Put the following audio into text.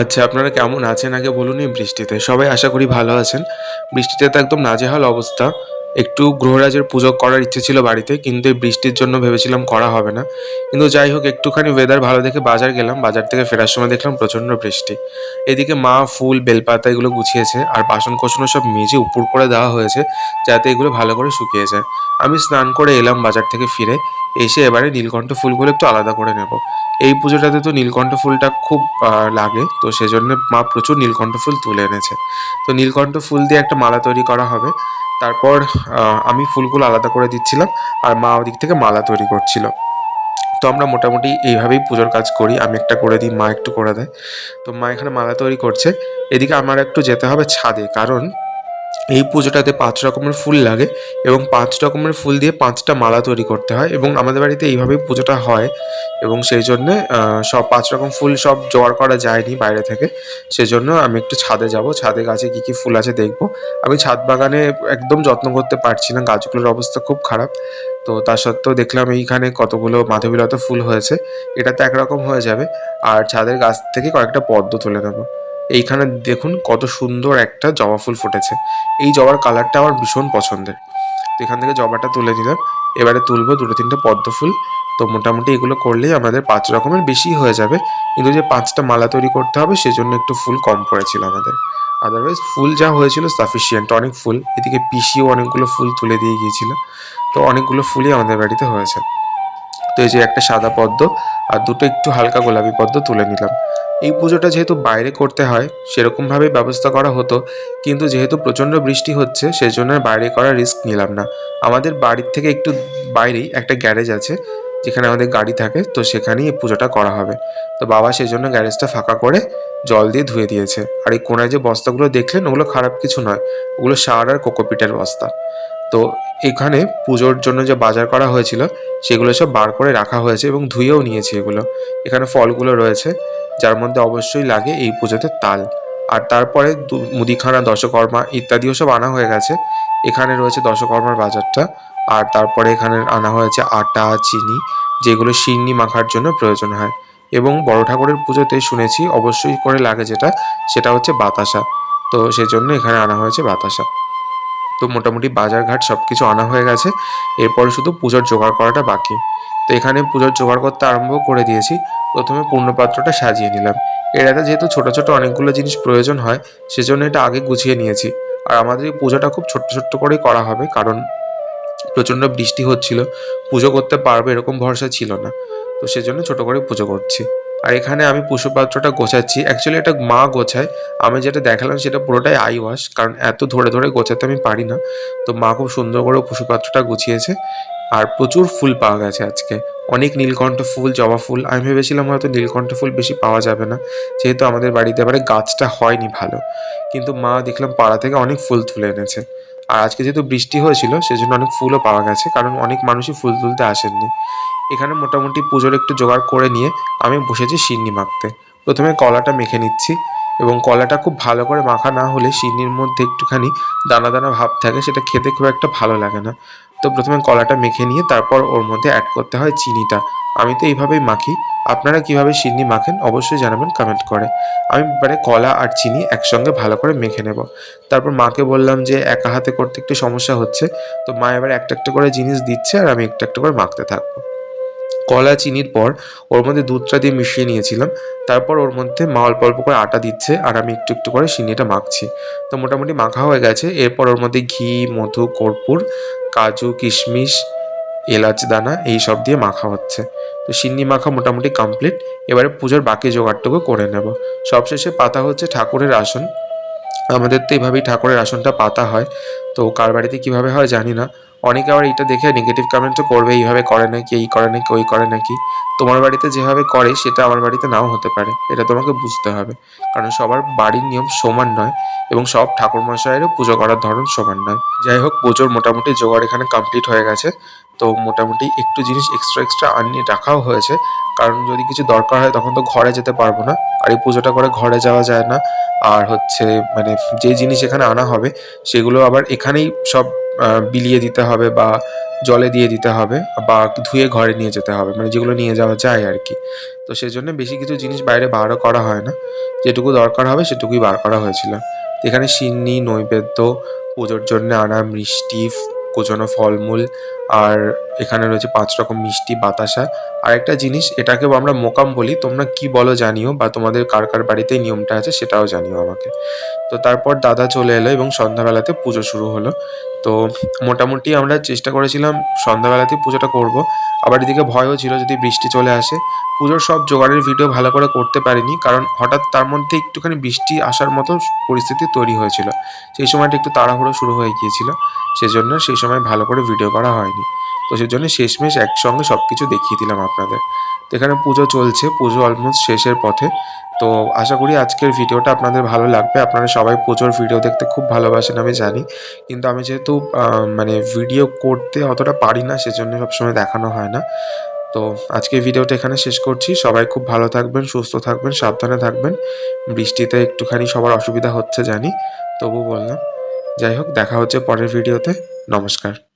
আচ্ছা আপনারা কেমন আছেন? আগে বলুন এই বৃষ্টিতে। সবাই আশা করি ভালো আছেন। বৃষ্টিতে তো একদম নাজেহাল অবস্থা। একটু গ্রহরাজের পুজো করার ইচ্ছে ছিল বাড়িতে, কিন্তু এই বৃষ্টির জন্য ভেবেছিলাম করা হবে না। কিন্তু যাই হোক, একটুখানি ওয়েদার ভালো দেখে বাজার গেলাম। বাজার থেকে ফেরার সময় দেখলাম প্রচণ্ড বৃষ্টি। এদিকে মা, ফুল, বেলপাতা এগুলো গুছিয়েছে, আর বাসন কোসনও সব মেজে উপর করে দেওয়া হয়েছে, যাতে এগুলো ভালো করে শুকিয়ে যায় আমি স্নান করে এলাম বাজার থেকে ফিরে। এসে এবারে নীলকণ্ঠ ফুলগুলো একটু আলাদা করে নেব। এই পুজোটাতে তো নীলকণ্ঠ ফুলটা খুব লাগে, তো সেজন্য মা প্রচুর নীলকণ্ঠ ফুল তুলে এনেছে। তো নীলকণ্ঠ ফুল দিয়ে একটা মালা তৈরি করা হবে। তারপর আমি ফুলগুলো আলাদা করে দিচ্ছিলাম, আর মা ওদিক থেকে মালা তৈরি করছিল। তো আমরা মোটামুটি এইভাবেই পুজোর কাজ করি, আমি একটা করে দিই, মা একটু করে দেয়। তো মা এখানে মালা তৈরি করছে। এদিকে আমার একটু যেতে হবে ছাদে, কারণ এই পুজোটাতে পাঁচ রকমের ফুল লাগে এবং পাঁচ রকমের ফুল দিয়ে পাঁচটা মালা তৈরি করতে হয় এবং আমাদের বাড়িতে এইভাবেই পুজোটা হয় এবং সেই জন্যে সব পাঁচ রকম ফুল সব জোগাড় করা যায়নি বাইরে থেকে। সেজন্য আমি একটু ছাদে যাব। ছাদে গাছে কী কী ফুল আছে দেখব। আমি ছাদ বাগানে একদম যত্ন করতে পারছি না। গাছগুলোর অবস্থা খুব খারাপ। তো তা সত্ত্বেও দেখলাম এইখানে কতগুলো মাধবীলতা ফুল হয়েছে। এটাতে একরকম হয়ে যাবে। আর ছাদের গাছ থেকে কয়েকটা পদ্ম তুলে নেব। এইখানে দেখুন কত সুন্দর একটা জবা ফুল ফুটেছে। এই জবার কালারটা আমার ভীষণ পছন্দের। তো এখান থেকে জবাটা তুলে দিলাম এবারে তুলবো দুটো তিনটে পদ্ম ফুল। তো মোটামুটি এগুলো করলেই আমাদের পাঁচ রকমের বেশি হয়ে যাবে। কিন্তু যে পাঁচটা মালা তৈরি করতে হবে, সেজন্য একটু ফুল কম পড়েছিল আমাদের। আদারওয়াইজ ফুল যা হয়েছিল সাফিসিয়েন্ট অনেক ফুল। এদিকে পিসিও অনেকগুলো ফুল তুলে দিয়ে গিয়েছিল। তো অনেকগুলো ফুলই আমাদের বাড়িতে হয়েছে। তো এই যে একটা সাদা পদ্ম আর দুটো একটু হালকা গোলাপি পদ্ম তুলে নিলাম। এই পুজোটা যেহেতু বাইরে করতে হয়, সেরকমভাবেই ব্যবস্থা করা হতো, কিন্তু যেহেতু প্রচণ্ড বৃষ্টি হচ্ছে, সেজন্য আর বাইরে করার রিস্ক নিলাম না। আমাদের বাড়ির থেকে একটু বাইরেই একটা গ্যারেজ আছে, যেখানে আমাদের গাড়ি থাকে, তো সেখানেই এই পুজোটা করা হবে। তো বাবা সেই জন্য গ্যারেজটা ফাঁকা করে জল দিয়ে ধুয়ে দিয়েছে। আর এই কোনায় যে বস্তাগুলো দেখলেন, ওগুলো খারাপ কিছু নয়, ওগুলো সার আর কোকোপিটের বস্তা। তো এখানে পুজোর জন্য যে বাজার করা হয়েছিল, সেগুলো সব বার করে রাখা হয়েছে এবং ধুয়েও নিয়েছি এগুলো। এখানে ফলগুলো রয়েছে, যার মধ্যে অবশ্যই লাগে এই পুজোতে তাল। আর তারপরে মুদিখানা, দশকর্মা ইত্যাদিও সব আনা হয়ে গেছে। এখানে রয়েছে দশকর্মার বাজারটা, আর তারপরে এখানে আনা হয়েছে আটা, চিনি, যেগুলো সিন্নি মাখার জন্য প্রয়োজন হয়। এবং বড় ঠাকুরের পুজোতে শুনেছি, অবশ্যই করে লাগে যেটা, সেটা হচ্ছে বাতাসা। তো সেজন্য এখানে আনা হয়েছে বাতাসা। তো মোটামুটি বাজারঘাট সব কিছু আনা হয়ে গেছে। এরপরে শুধু পুজোর জোগাড় করাটা বাকি। তো এখানে পুজোর জোগাড় করতে আরম্ভ করে দিয়েছি। প্রথমে পূর্ণপাত্রটা সাজিয়ে নিলাম। এটাতে যেহেতু ছোট ছোট অনেকগুলো জিনিস প্রয়োজন হয়, সেজন্য এটা আগে গুছিয়ে নিয়েছি। আর আমাদের এই পুজোটা খুব ছোট্ট ছোট্ট করেই করা হবে, কারণ প্রচণ্ড বৃষ্টি হচ্ছিল। পুজো করতে পারবে এরকম ভরসা ছিল না। তো সেজন্য ছোট করে পুজো করছি। আর এখানে আমি পুষ্পপাত্রটা গোছাচ্ছি। অ্যাকচুয়ালি এটা মা গোছায়। আমি যেটা দেখালাম সেটা পুরোটাই আই ওয়াশ কারণ এত ধরে ধরে গোছাতে আমি পারি না। তো মা খুব সুন্দর করে পুষ্পপাত্রটা গুছিয়েছে। আর প্রচুর ফুল পাওয়া গেছে আজকে। অনেক নীলকণ্ঠ ফুল, জবা ফুল। আমি ভেবেছিলাম হয়তো নীলকণ্ঠ ফুল বেশি পাওয়া যাবে না। যেহেতু আমাদের বাড়িতে এবারে গাছটা হয়নি ভালো। কিন্তু মা দেখলাম পাড়া থেকে অনেক ফুল তুলে এনেছে। আর আজকে যেহেতু বৃষ্টি হয়েছিল, সেজন্য অনেক ফুলও পাওয়া গেছে, কারণ অনেক মানুষই ফুল তুলতে আসেননি। এখানে মোটামুটি পুজোর একটু জোগাড় করে নিয়ে আমি বসেছি সিন্নি মাখতে। প্রথমে কলাটা মেখে নিচ্ছি এবং কলাটা খুব ভালো করে মাখা না হলে সিন্নির মধ্যে একটুখানি দানা দানা ভাব থাকে, সেটা খেতে খুব একটা ভালো লাগে না। তো প্রথমে কলাটা মেখে নিয়ে তারপর ওর মধ্যে অ্যাড করতে হয় চিনিটা। আমি তো এইভাবেই মাখি। আপনারা কীভাবে সিন্নি মাখেন অবশ্যই জানাবেন কমেন্ট করে। আমি এবারে কলা আর চিনি একসঙ্গে ভালো করে মেখে নেব। তারপর মাকে বললাম যে একা হাতে করতে একটু সমস্যা হচ্ছে। তো মা এবার একটা একটা করে জিনিস দিচ্ছে আর আমি একটা একটা করে মাখতে থাকব। কলা, চিনির পর ওর মধ্যে দুধটা দিয়ে মিশিয়ে নিয়েছিলাম। তারপর ওর মধ্যে মা অল্প অল্প করে আটা দিচ্ছে আর আমি একটু একটু করে চিনিটা মাখছি। তো মোটামুটি মাখা হয়ে গেছে। এরপর ওর মধ্যে ঘি, মধু, কর্পূর, কাজু, কিশমিশ এলাচ, দানা এই সব দিয়ে মাখা হচ্ছে। তো সিন্নি মাখা মোটামুটি কমপ্লিট এবারে পুজোর বাকি জোগাড়টুকু করে নেব। সবশেষে পাতা হচ্ছে ঠাকুরের আসন। আমাদের তো এভাবেই ঠাকুরের আসনটা পাতা হয়। তো কার বাড়িতে কীভাবে হয় জানি না। অনেকে আবার এটা দেখে নেগেটিভ কমেন্টও করবে, এইভাবে করে নাকি, এই করে নাকি, ওই করে নাকি। তোমার বাড়িতে যেভাবে করে, সেটা আমার বাড়িতে নাও হতে পারে। এটা তোমাকে বুঝতে হবে। কারণ সবার বাড়ির নিয়ম সমান নয় এবং সব ঠাকুর মশাইয়েরও পুজো করার ধরন সমান নয়। যাই হোক, পুজোর মোটামুটি জোগাড় এখানে কমপ্লিট হয়ে গেছে। তো মোটামুটি একটু জিনিস এক্সট্রা এক্সট্রা আনিয়ে রাখাও হয়েছে। কারণ যদি কিছু দরকার হয়, তখন তো ঘরে যেতে পারব না। আর এই পুজোটা করে ঘরে যাওয়া যায় না। আর হচ্ছে মানে যে জিনিস এখানে আনা হবে, সেগুলো আবার এখানেই সব বিলিয়ে দিতে হবে বা জলে দিয়ে দিতে হবে বা ধুয়ে ঘরে নিয়ে যেতে হবে মানে যেগুলো নিয়ে যাওয়া যায় আর কি। তো সেই জন্য বেশি কিছু জিনিস বাইরে বারও করা হয় না। যেটুকু দরকার হবে সেটুকুই বার করা হয়েছিল। এখানে সিন্নি, নৈবেদ্য, পুজোর জন্য আনা মিষ্টি কোচানো ফলমূল আর এখানে রয়েছে পাঁচ রকম মিষ্টি বাতাসা। আর একটা জিনিস, এটাকেও আমরা মোকাম বলি, তোমরা কি বলো জানিও, বা তোমাদের কার কার বাড়িতে নিয়মটা আছে সেটাও জানিও আমাকে। তো তারপর দাদা চলে এলো এবং সন্ধ্যাবেলাতে পুজো শুরু হলো। তো মোটামুটি আমরা চেষ্টা করেছিলাম সন্ধ্যাবেলাতেই পুজোটা করব। আবার এদিকে ভয়ও ছিল যদি বৃষ্টি চলে আসে। পুজোর সব জোগাড়ের ভিডিও ভালো করে করতে পারিনি, কারণ হঠাৎ তার মধ্যে একটুখানি বৃষ্টি আসার মতো পরিস্থিতি তৈরি হয়েছিল। সেই সময়টা একটু তাড়াহুড়ো শুরু হয়ে গিয়েছিল, সেজন্য সেই সময় ভালো করে ভিডিও করা হয়নি। তো সেই জন্য শেষমেশ একসঙ্গে সব কিছু দেখিয়ে দিলাম আপনাদের। তো এখানে পুজো চলছে, পুজো অলমোস্ট শেষের পথে। তো আশা করি আজকের ভিডিওটা আপনাদের ভালো লাগবে। আপনারা সবাই পুজোর ভিডিও দেখতে খুব ভালোবাসেন আমি জানি। কিন্তু আমি যেহেতু মানে ভিডিও করতে অতটা পারি না, সেজন্য সবসময় দেখানো হয় না। তো আজকে ভিডিওটা এখানে শেষ করছি। সবাই খুব ভালো থাকবেন, সুস্থ থাকবেন, সাবধানে থাকবেন। বৃষ্টিতে একটুখানি সবার অসুবিধা হচ্ছে জানি তবু বললাম। যাই হোক, দেখা হচ্ছে পরের ভিডিওতে। নমস্কার।